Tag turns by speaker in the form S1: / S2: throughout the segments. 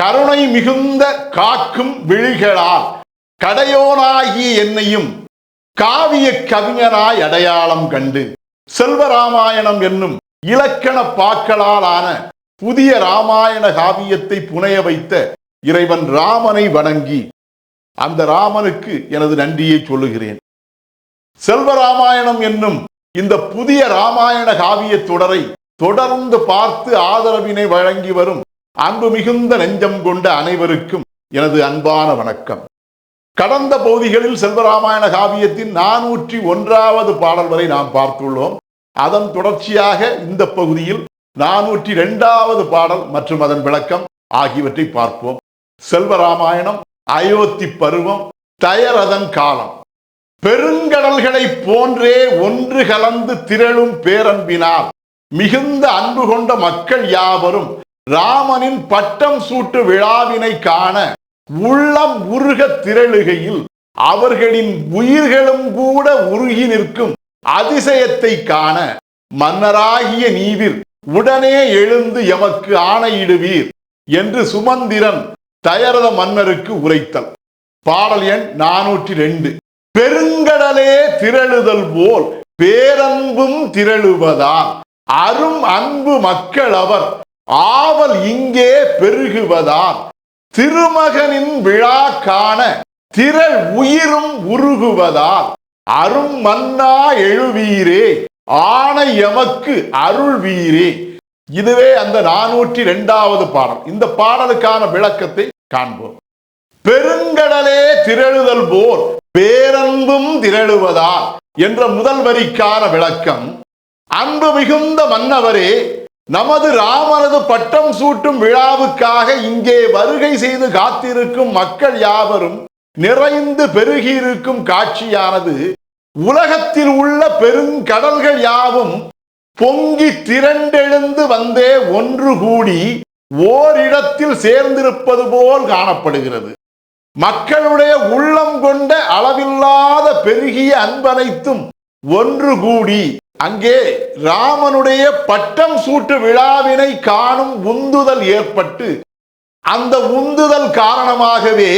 S1: கருணை மிகுந்த காக்கும் விழிகளால் கடையோனாகி என்னையும் காவிய கவிஞனாய் அடையாளம் கண்டு செல்வராமாயணம் என்னும் இலக்கண பாக்களால் ஆன புதிய ராமாயண காவியத்தை புனைய வைத்த இறைவன் ராமனை வணங்கி அந்த ராமனுக்கு எனது நன்றியை சொல்லுகிறேன். செல்வராமாயணம் என்னும் இந்த புதிய ராமாயண காவிய தொடரை தொடர்ந்து பார்த்து ஆதரவினை வழங்கி வரும் அன்பு மிகுந்த நெஞ்சம் கொண்ட அனைவருக்கும் எனது அன்பான வணக்கம். கடந்த பகுதிகளில் செல்வராமாயண காவியத்தின் நானூற்றி ஒன்றாவது பாடல் வரை நாம் பார்த்துள்ளோம். அதன் தொடர்ச்சியாக இந்த பகுதியில் நானூற்றி இரண்டாவது பாடல் மற்றும் அதன் விளக்கம் ஆகியவற்றை பார்ப்போம். செல்வராமாயணம் அயோத்தி பருவம் தயரதன் காலம். பெருங்கடல்களைப் போன்றே ஒன்று கலந்து திரளும் பேரன்பினால் மிகுந்த அன்பு கொண்ட மக்கள் யாவரும் ராமனின் பட்டம் சூட்டு விழாவினை காண உள்ளம் உருக திரளுகையில் அவர்களின் உயிர்களும் கூட உருகி நிற்கும் அதிசயத்தை காண மன்னராகிய நீவிர் உடனே எழுந்து எமக்கு ஆணையிடுவீர் என்று சுமந்திரன் தயரத மன்னருக்கு உரைத்தல். பாடல் எண் நானூற்றி ரெண்டு. பெருங்கடலே திரளுதல் போல் பேரன்பும் திரளுவதால் அரும் அன்பு மக்கள் அவர் ஆவல் இங்கே பெருகுவதால் திருமகனின் விழா காண திரள் உயிரும் உருகுவதால் அரும் மன்னா எழுவீரே ஆணை எமக்கு அருள்வீரே. இதுவே அந்த நானூற்றி இரண்டாவது பாடல். இந்த பாடலுக்கான விளக்கத்தை காண்போம். பெருங்கடலே திரழுதல் போல் பேரன்பும் திரழுவதால் என்ற முதல் வரிக்கான விளக்கம் அன்பு மிகுந்த மன்னவரே நமது ராமனது பட்டம் சூட்டும் விழாவுக்காக இங்கே வருகை செய்து காத்திருக்கும் மக்கள் யாவரும் நிறைந்து பெருகியிருக்கும் காட்சியானது உலகத்தில் உள்ள பெருங்கடல்கள் யாவும் பொங்கி திரண்டெழுந்து வந்தே ஒன்று கூடி ஓரிடத்தில் சேர்ந்திருப்பது போல் காணப்படுகிறது. மக்களுடைய உள்ளம் கொண்ட அளவில்லாத பெருகிய அன்பனைத்தும் ஒன்று கூடி அங்கே ராமனுடைய பட்டம் சூட்டு விழாவினை காணும் உந்துதல் ஏற்பட்டு அந்த உந்துதல் காரணமாகவே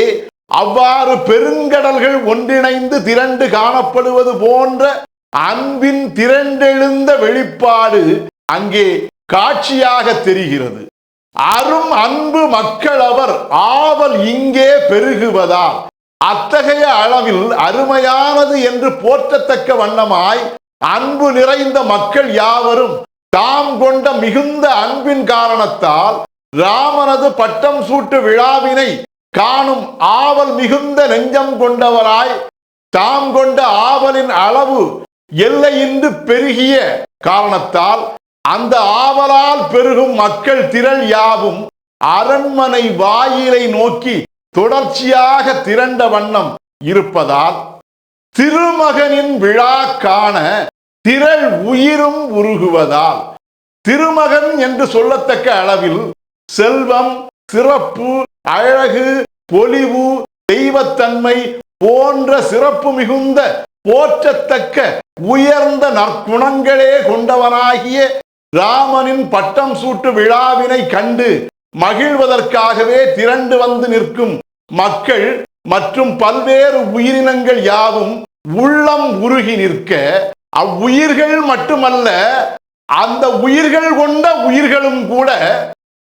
S1: அவ்வாறு பெருங்கடல்கள் ஒன்றிணைந்து திரண்டு காணப்படுவது போன்ற அன்பின் திரண்டெழுந்த வெளிப்பாடு அங்கே காட்சியாக தெரிகிறது. அரும் அன்பு மக்கள் அவர் ஆவல் இங்கே பெருகுவதால் அத்தகைய அளவில் அருமையானது என்று போற்றத்தக்க வண்ணமாய் அன்பு நிறைந்த மக்கள் யாவரும் தாம் கொண்ட மிகுந்த அன்பின் காரணத்தால் ராமனது பட்டம் சூட்டு விழாவினை காணும் ஆவல் மிகுந்த நெஞ்சம் கொண்டவராய் தாம் கொண்ட ஆவலின் அளவு எல்லையின்றி பெருகிய காரணத்தால் அந்த ஆவலால் பெருகும் மக்கள் திரள் யாவும் அரண்மனை வாயிலை நோக்கி தொடர்ச்சியாக திரண்ட வண்ணம் இருப்பதால் திருமகனின் விழா காண திரள் உயிரும் உருகுவதால் திருமகன் என்று சொல்லத்தக்க அளவில் செல்வம் சிறப்பு அழகு பொலிவு தெய்வத்தன்மை போன்ற சிறப்பு மிகுந்த போற்றத்தக்க உயர்ந்த நற்குணங்களே கொண்டவனாகிய ராமனின் பட்டம் சூட்டு விழாவினை கண்டு மகிழ்வதற்காகவே திரண்டு வந்து நிற்கும் மக்கள் மற்றும் பல்வேறு உயிரினங்கள் யாவும் உள்ளம் உருகி நிற்க அவ்வுயிர்கள் மட்டுமல்ல அந்த உயிர்கள் கொண்ட உயிர்களும் கூட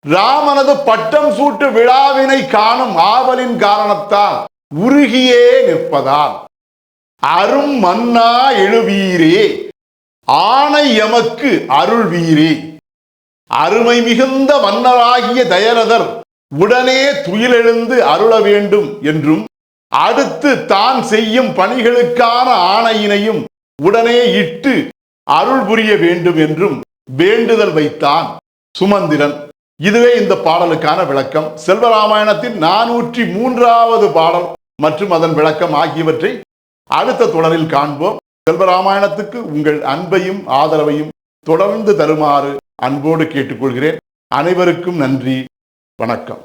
S1: ராமனது பட்டம் சூட்டு விழாவினை காணும் ஆவலின் காரணத்தால் உருகியே நிற்பதால். அரும் மன்னா எழுவீரே ஆணை எமக்கு அருள்வீரே. அருமை மிகுந்த மன்னராகிய தயரதர் உடனே துயிலெழுந்து அருள வேண்டும் என்றும் அடுத்து தான் செய்யும் பணிகளுக்கான ஆணையினையும் உடனே இட்டு அருள் புரிய வேண்டும் என்றும் வேண்டுதல் வைத்தான் சுமந்திரன். இதுவே இந்த பாடலுக்கான விளக்கம். செல்வராமாயணத்தின் நானூற்றி மூன்றாவது பாடல் மற்றும் அதன் விளக்கம் ஆகியவற்றை அடுத்த தொடரில் காண்போம். செல்வராமாயணத்துக்கு உங்கள் அன்பையும் ஆதரவையும் தொடர்ந்து தருமாறு அன்போடு கேட்டுக்கொள்கிறேன். அனைவருக்கும் நன்றி. வணக்கம்.